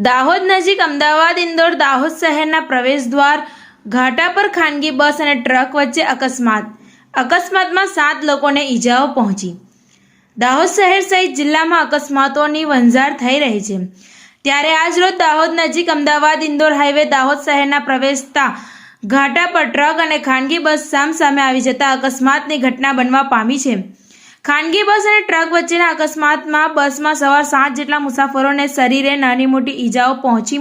દાહોદ નજીક અમદાવાદ, ઇન્દોર, દાહોદ શહેરના પ્રવેશ દ્વાર ઘાટા પર ખાનગી બસ અને ટ્રક વચ્ચે અકસ્માત. અકસ્માતમાં સાત લોકોને ઈજાઓ પહોંચી. દાહોદ શહેર સહિત જિલ્લામાં અકસ્માતોની વંઝાર થઈ રહી છે. ત્યારે આજરોજ દાહોદ નજીક અમદાવાદ, ઇન્દોર હાઈવે, દાહોદ શહેરના પ્રવેશતા ઘાટા પર ટ્રક અને ખાનગી બસ સામસામે આવી જતા અકસ્માતની ઘટના બનવા પામી છે. ખાનગી બસ અને ટ્રક વચ્ચેના અકસ્માતમાં બસમાં સવાર સાત જેટલા મુસાફરોને શરીરે નાની મોટી ઈજાઓ પહોંચી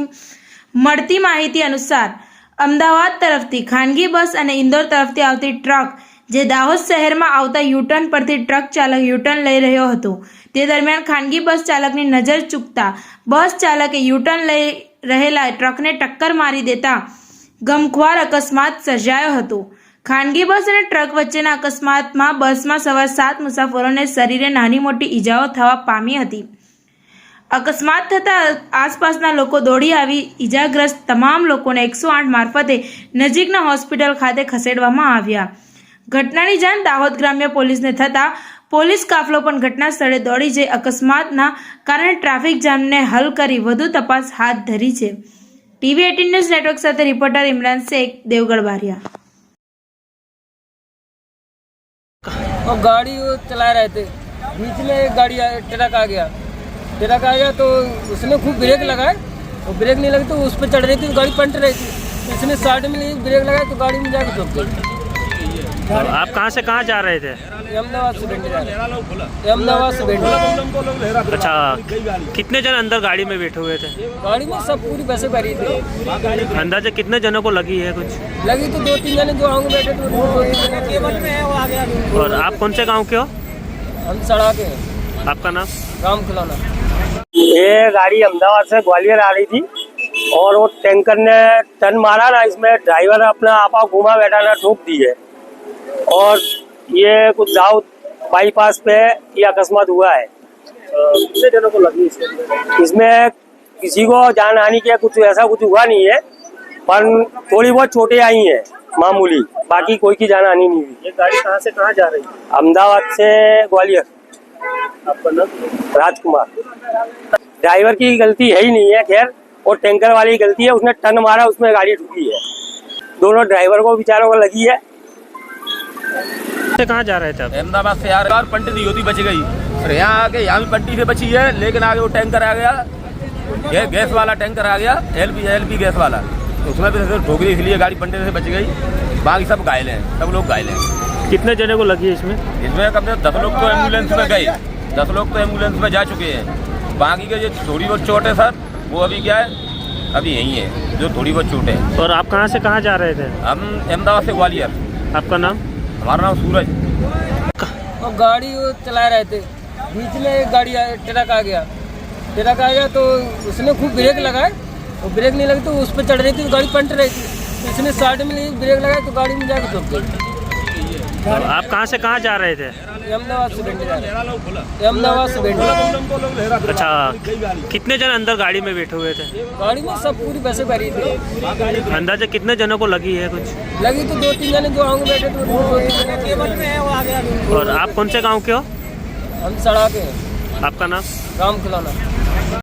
મળતી માહિતી અનુસાર અમદાવાદ તરફથી ખાનગી બસ અને ઇન્દોર તરફથી આવતી ટ્રક જે દાહોદ શહેરમાં આવતા યુટર્ન પરથી ટ્રક ચાલક યુટર્ન લઈ રહ્યો હતો, તે દરમિયાન ખાનગી બસ ચાલકની નજર ચૂકતા બસ ચાલકે યુટર્ન લઈ રહેલા ટ્રકને ટક્કર મારી દેતા ગમખ્વાર અકસ્માત સર્જાયો હતો. ખાનગી બસ અને ટ્રક વચ્ચેના અકસ્માતમાં બસમાં સવાર સાત મુસાફરોને શરીરે નાની મોટી ઈજાઓ થવા પામી હતી. અકસ્માત થતાં આસપાસના લોકો દોડી આવી. ઈજાગ્રસ્ત તમામ લોકોને એકસો આઠ મારફતે નજીકના હોસ્પિટલ ખાતે ખસેડવામાં આવ્યા. ઘટનાની જાણ દાહોદ ગ્રામ્ય પોલીસને થતાં પોલીસ કાફલો પણ ઘટના સ્થળે દોડી જઈ અકસ્માતના કારણે ટ્રાફિક જામને હલ કરી વધુ તપાસ હાથ ધરી છે. ટીવી એટીન ન્યૂઝ નેટવર્ક સાથે રિપોર્ટર ઇમરાન શેખ, દેવગઢ બારિયા. और गाड़ी वो चला रहे थे। बीच में एक गाड़ी ट्रक आ गया। ट्रक आ गया तो उसने खूब ब्रेक लगाए। और ब्रेक नहीं लगी तो उस पर चढ़ रही थी, गाड़ी पलट रही थी। इसने साइड में ब्रेक लगाया तो गाड़ी में जाकर ठोक गई। तो आप कहाँ से कहाँ जा रहे थे? अहमदाबाद से भिंडी जा रहे अहमदाबाद से भिंडी अच्छा कितने जन अंदर गाड़ी में बैठे हुए थे? गाड़ी में सब पूरी बसें भरी थी। अंदाजे कितने जनों को लगी है कुछ? लगी तो दो तीन जने जो आगे बैठे थे वो दो तीन जने। और आप कौन से गाँव के हो? हम सड़ा के आपका नाम? राम खिलौना। ये गाड़ी अहमदाबाद से ग्वालियर आ रही थी और वो टैंकर ने टर्न मारा ना इसमें ड्राइवर अपना आपा घुमा बैठा ना ठोक दी है और ये कुछ दाऊद बाईपास पे ये अकस्मात हुआ है। कितने जनों को लगी इसके इसमें किसी को जान हानि के कुछ ऐसा कुछ हुआ नहीं है पर थोड़ी बहुत चोटें आई हैं मामूली बाकी कोई की जान हानि नहीं हुई। ये गाड़ी कहाँ से कहाँ जा रही है? अहमदाबाद से ग्वालियर। आपका नाम राजकुमार। ड्राइवर की गलती है ही नहीं है खैर और टैंकर वाली गलती है उसने टन मारा उसमें गाड़ी ठुकी है। दोनों ड्राइवर को बेचारों को लगी है। से कहाँ जा रहे थे आप? अहमदाबाद से यार कार पलटी नहीं होती बच गई। और यहाँ आके यहाँ भी पलटी से बची है लेकिन आगे वो टैंकर आ गया। गै, गैस वाला टैंकर आ गया L P L P gas वाला। उसमें भी ठोकरी इसलिए गाड़ी पलटने से बच गई। बाकी सब घायल हैं सब लोग घायल हैं। कितने जने को लगी है इसमें? इसमें कम से कम दस लोग तो एंबुलेंस में गए। दस लोग तो एंबुलेंस में जा चुके हैं। बाकी के जो थोड़ी बहुत चोट है सर वो अभी क्या है अभी यही है जो थोड़ी बहुत चोट है। और आप कहाँ से कहाँ जा रहे थे? हम अहमदाबाद से ग्वालियर। आपका नाम? हमारा नाम सूरज। और गाड़ी वो चला रहे थे बीच में एक गाड़ी ट्रक आ गया। ट्रक आ गया तो उसने खूब ब्रेक लगाए। और ब्रेक नहीं लगी तो उस पर चढ़ रही थी तो गाड़ी पलट रही थी। तो इसने साइड में ब्रेक लगाया तो गाड़ी में जाकर चुप गई। तो आप कहाँ से कहाँ जा रहे थे? अहमदाबाद से बैठे जा रहे अहमदाबाद से भिंडी अच्छा कितने जन अंदर गाड़ी में बैठे हुए थे? गाड़ी में सब पूरी पैसे भरी थी। अंदाज़ा कितने जनों को लगी है कुछ? लगी तो दो तीन जने जो आगे बैठे थे और आप कौन से गाँव के हो? हम सड़ा के आपका नाम? राम खिलौना।